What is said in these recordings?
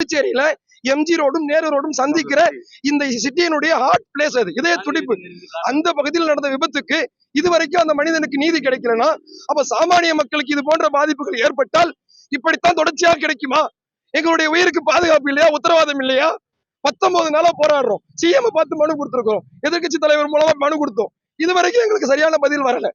புதுச்சேரியில எம்ஜி ரோடும் நேரு ரோடும் சந்திக்கிற இந்த சிட்டியினுடைய ஹார்ட் பிளேஸ் அது. இதய துடிப்பு. அந்த பகுதியில் நடந்த விபத்துக்கு இதுவரைக்கும் அந்த மனிதனுக்கு நீதி கிடைக்கலனா அப்ப சாமானிய மக்களுக்கு இது போன்ற பாதிப்புகள் ஏற்பட்டால் இப்படித்தான் தொடர்ச்சியாக கிடைக்குமா? எங்களுடைய உயிருக்கு பாதுகாப்பு இல்லையா? உத்தரவாதம் இல்லையா? பத்தொன்பது நாளா போராடுறோம். சிஎம் பார்த்து மனு கொடுத்திருக்கோம் எதிர்க்கட்சி தலைவர் மூலமா மனு கொடுத்தோம். இதுவரைக்கும் எங்களுக்கு சரியான பதில் வரல.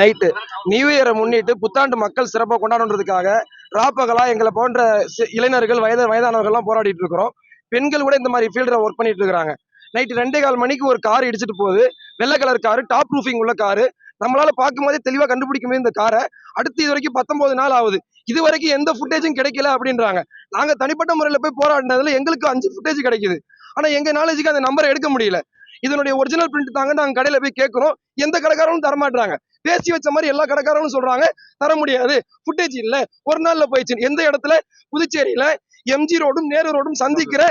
நைட்டு நியூ இயரை முன்னிட்டு புத்தாண்டு மக்கள் சிறப்பாக கொண்டாடுறதுக்காக ராப்பகலா எங்களை போன்ற சி- இளைஞர்கள் வயது வயதானவர்கள்லாம் போராடிட்டு இருக்கிறோம். பெண்கள் கூட இந்த மாதிரி ஃபீல்டில் ஒர்க் பண்ணிட்டு இருக்கிறாங்க. நைட்டு ரெண்டே கால் மணிக்கு ஒரு கார் இடிச்சிட்டு போகுது. வெள்ளை கலர் காரு டாப் ப்ரூஃபிங் உள்ள காரு நம்மளால பார்க்கும் போதே தெளிவா கண்டுபிடிக்க முடியும் இந்த காரை அடுத்து இது வரைக்கும் பத்தொன்பது நாள் ஆகுது. இது வரைக்கும் எந்த ஃபுட்டேஜும் கிடைக்கல அப்படின்றாங்க. நாங்க தனிப்பட்ட முறையில் போய் போராடினதுல எங்களுக்கு அஞ்சு ஃபுட்டேஜ் கிடைக்குது. ஆனா எங்க நாலேஜுக்கு அந்த நம்பரை எடுக்க முடியல. இதனுடைய ஒரிஜினல் பிரிண்ட் தாங்க நாங்கள் கடையில் போய் கேட்குறோம். எந்த கடைக்காரனும் தரமாட்டுறாங்க பேசி வச்ச மாதிரி எல்லா கடைக்காரனும் சொல்றாங்க தர முடியாது. ஃபுட்டேஜ் இல்ல. ஒரு நாள்ல போயிடுச்சு எந்த இடத்துல? புதுச்சேரியில எம்ஜி ரோடும் நேரு ரோடும் சந்திக்கிற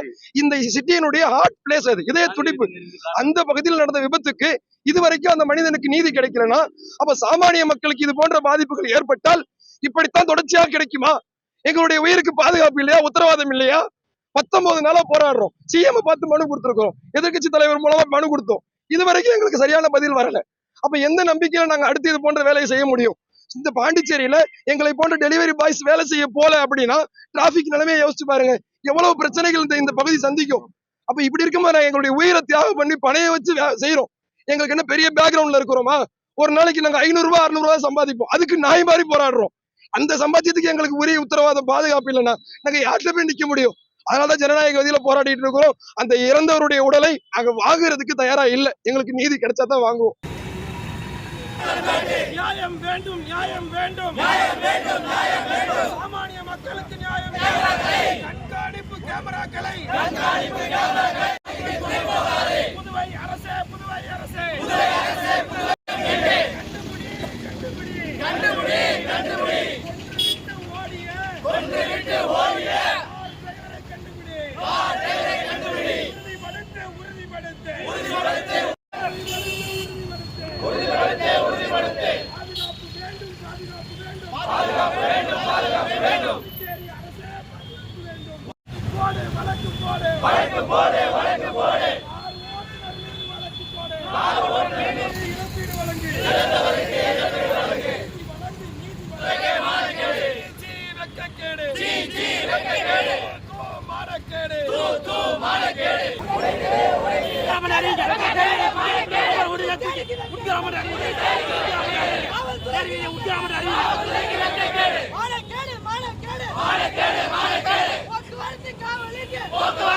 இந்த சிட்டியினுடைய ஹார்ட் பிளேஸ் அது. இதய துடிப்பு. அந்த பகுதியில் நடந்த விபத்துக்கு இதுவரைக்கும் அந்த மனிதனுக்கு நீதி கிடைக்கலனா அப்ப சாமானிய மக்களுக்கு இது போன்ற பாதிப்புகள் ஏற்பட்டால் இப்படித்தான் தொடர்ச்சியாக கிடைக்குமா? எங்களுடைய உயிருக்கு பாதுகாப்பு இல்லையா? உத்தரவாதம் இல்லையா? பத்தொன்பது நாளா போராடுறோம். சிஎம் பார்த்து மனு கொடுத்திருக்கோம் எதிர்க்கட்சி தலைவர் மூலமா மனு கொடுத்தோம். இதுவரைக்கும் எங்களுக்கு சரியான பதில் வரல. அப்ப எந்த நம்பிக்கையில நாங்க அடுத்து இது போன்ற வேலையை செய்ய முடியும்? இந்த பாண்டிச்சேரியில எங்களை போன்ற டெலிவரி பாய்ஸ் வேலை செய்ய போல அப்படின்னா டிராபிக் நிலைமையை யோசிச்சு பாருங்க. எவ்வளவு பிரச்சனைகள் இந்த இந்த பகுதி சந்திக்கும். அப்ப இப்படி இருக்கும்போது நாங்க எங்களுடைய உயிரை தியாகம் பண்ணி பணைய வச்சு செய்யறோம் எங்களுக்கு என்ன பெரிய பேக்ரவுண்ட்ல இருக்கிறோமா? ஒரு நாளைக்கு நாங்க ஐநூறு ரூபாய் அறுநூறு ரூபாய் சம்பாதிப்போம். அதுக்கு நாய் மாதிரி போராடுறோம். அந்த சம்பாத்தியத்துக்கு எங்களுக்கு உரிய உத்தரவாதம் பாதுகாப்பு இல்லைன்னா நாங்க யார்கிட்ட போய் நிக்க முடியும்? அதனாலதான் ஜனநாயக வதியில போராடிட்டு இருக்கிறோம். அந்த இறந்தவருடைய உடலை நாங்க வாங்குறதுக்கு தயாரா இல்ல. எங்களுக்கு நீதி கிடைச்சா தான் வாங்குவோம். நியாயம் வேண்டும் நியாயம் வேண்டும். நியாயம் வேண்டும் நியாயம் வேண்டும். சாமானிய மக்களுக்கு நியாயம் கண்காணிப்பு கேமராக்களை. கண்காணிப்பு கேமராக்களை. புதுவை அரசே. புதுவை அரசே புதுவை அரசே. கண்டுபிடி கண்டுபிடி. கண்டுபிடி ஓடிய கொன்று விட்டு ஓடிய கண்டுபிடி கண்டுபிடி உறுதிப்படுத்து உறுதிப்படுத்து உறுதிப்படுத்து உறுதிப்படுத்து பாதுகாப்பு வேண்டும் பாதுகாப்பு வேண்டும் பாதுகாப்பு வேண்டும் புதுச்சேரி அரசே பாதுகாப்பு வேண்டும் போடு வழக்கு போடு வழக்கு போடு. வழக்கு